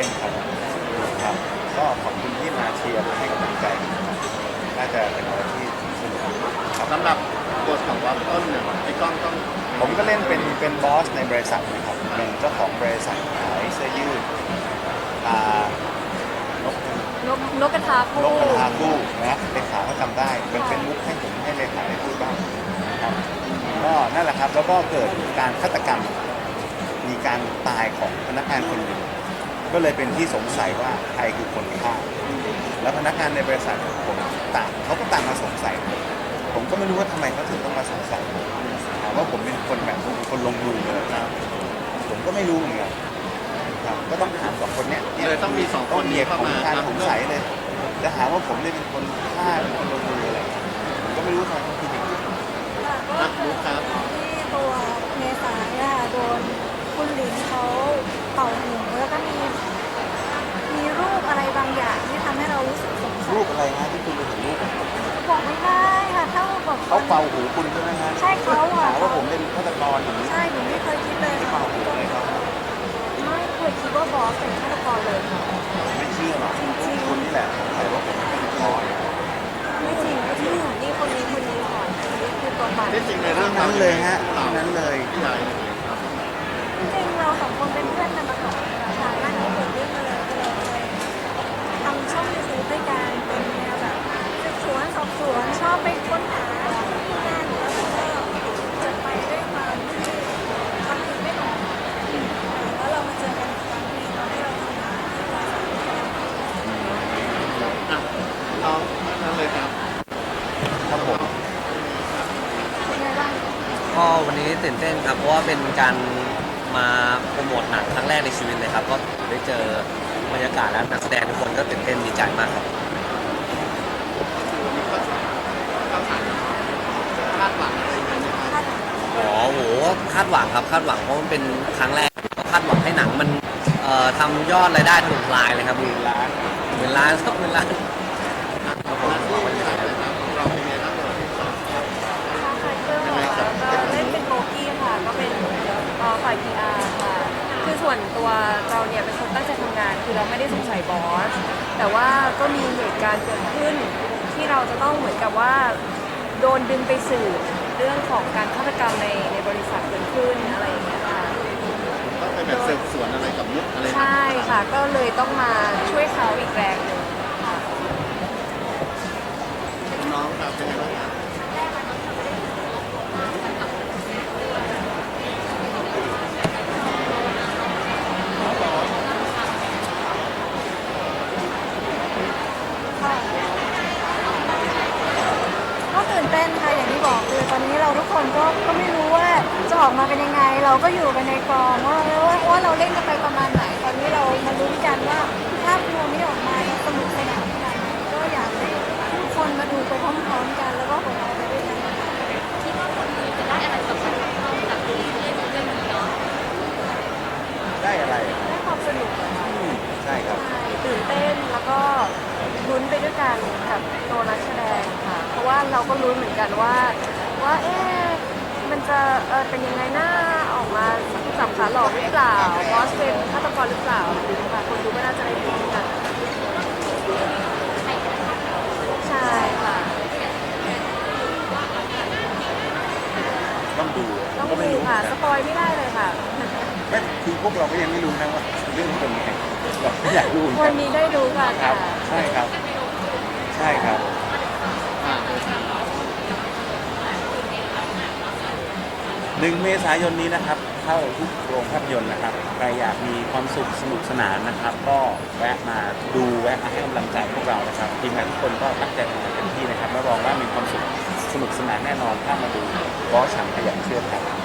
ต้นครับครับ ก็ขอบคุณที่มาเชียร์ให้กำลังใจน่าจะเป็นอะไรที่สนุกครับ สำหรับบทของว่าต้นเนี่ยไอ้ก้องต้องผมก็เล่นเป็นเป็นบอสในบริษัทนะครับเป็นเจ้าของบริษัทขายเสื้อยืดตานกนกนกกระทาคู่นกกระทาคู่นะเลขาก็จำได้เป็นเป็นมุกให้ผมให้เลขาได้พูดบ้างก็นั่นแหละครับแล้วก็เกิดการฆาตกรรม มีการตายของพนักงานคนหนึ่ง ก็เลยเป็นที่สงสัยว่าใครคือคนฆ่า แล้วพนักงานในบริษัทผมต่างเขาก็ต่างมาสงสัย ผมก็ไม่รู้ว่าทำไมเขาถึงต้องมาสงสัยถามว่าผมเป็นคนแบบคนลงมือเลยนะผมก็ไม่รู้เหมือนกันครับก็ต้องถามสองคนเนี้ยเลยต้องมีสองคต้อนงเหนี้ยียดเข้าของมาการครับสงสัยเลยจะหาว่าผมเนี่ยเป็นคนฆ่าเป็นคนลงมืออะไรผมก็ไม่รู้ทำไมต้องคิดอย่างนี้รักรู้ครับที่ตัวเมษาเนี่ยโดนคุณหลินเขา เรื่องนั้นเลยฮะเรานั้นเลยพี่ใหญ่เลยครับจริงๆเราสองคนเป็นเพื่อนกันมาก่อนค่ะนั่นก็เกิดเรื่องมาเลยก็เลยทำช่องยูทูบด้วยกันเป็นแนวแบบสืบสวนสอบสวนชอบไปค้นหาที่นั่นแล้วมันก็จะไปด้วยความที่ทำผิดไม่หมดแล้วเรามาเจอกันอีกครั้งหนึงตอนที่เราทำงานที่บริษัท อะน้องนั่นเลยครับ ครับผม เป็นไงบ้าง ก็วันนี้ตื่นเต้นครับ เพราะว่าเป็นการมาโปรโมทหนังครั้งแรกในชีวิตเลยครับ ก็ได้เจอบรรยากาศและนักแสดงทุกคนก็ตื่นเต้นดีใจมากครับวันนี้ก็เข้าฉากคาดหวังอะไรยังไงไหมครับอ๋อโหคาดหวังครับคาดหวังเพราะมันเป็นครั้งแรกก็คาดหวังให้หนังมันเอ่อทำยอดรายได้ถล่มทลายเลยครับหมื่นล้านหมื่นล้านครับหมื่นล้านครับผม วนตัวเราเนี่ยเป็นคนตั้งใจทำงานคือเราไม่ได้สงสัยบอส แต่ว่าก็มีเหตุการณ์เกิดขึ้น ที่เราจะต้องเหมือนกับว่าโดนดึงไปสืบเรื่องของการฆาตกรรมในในบริษัทเกิดขึ้นอะไรอย่างเงี้ยค่ะ ต้องไปแบบสืบสวนอะไรกับมุกอะไรใช่ค่ะ ก็เลยต้องมาช่วยเขาอีกแรงหนึ่งค่ะ น้องครับเป็นไงบ้างครับ ก็ตื่ นเต้นค่ะอย่างที่บอกคือตอนนี้เราทุกคนก็ก็ไม่รู้ว่าจะออกมาเป็นยังไง เราก็อยู่กันในกองว่าว่าว่าเราเล่นกันไปประมาณไหน ตอนนี้เรามาลุ้นกันว่าภาพรวมที่ออกมาเนี่ยสนุกสนานขนาดไหนก็อยากให้ทุกคนมาดูไปพร้อมๆกัน แล้วก็ของเราไปด้วยกันนะคะได้อะไรได้ความสนุกอะค่ะอืมใช่ครับ ใช่ตื่นเต้นแล้วก็ลุ้นไปด้วยกันกับตัวนักแสดงค่ะเพ ราะว่าเราก็ลุ้นเหมือนกันว่า ว่าเอ๊ะมันจะเออเป็นยังไงหน้าออกมาสับขาหลอกหรือเปล่าบอสเป็นฆาตกรหรือเปล่าค่ะคนดูก็น่าจะได้ดูกันใช่ค่ะ ต้องดูต้องก็ไม่ดูรู้ค่ะเหสมือนปกันอยไม่ได้เลยค่ะ ไม่คือพวกเราก็ยังไม่รู้นะว่าเรื่องเป็นยังไงเราก็อยากรู้เหมือนวักันนนี้ได้ดูกันครัค่ะบใช่ครับ ใช่ครับอ่า หนึ่งเมษายนนี้นะครับ เข้าทุกโรงภาพยนตร์นะครับ ใครอยากมีความสุขสนุกสนานนะครับ ก็แวะมาดูแวะมาให้กำลังใจพวกเรานะครับทีมงานทุกคนก็ตั้งใจทำงานเต็มที่นะครับรับรองว่ามีความสุขสนุกสนานแน่นอนถ้ามาดูบอสฉันขยันเชื่อครับ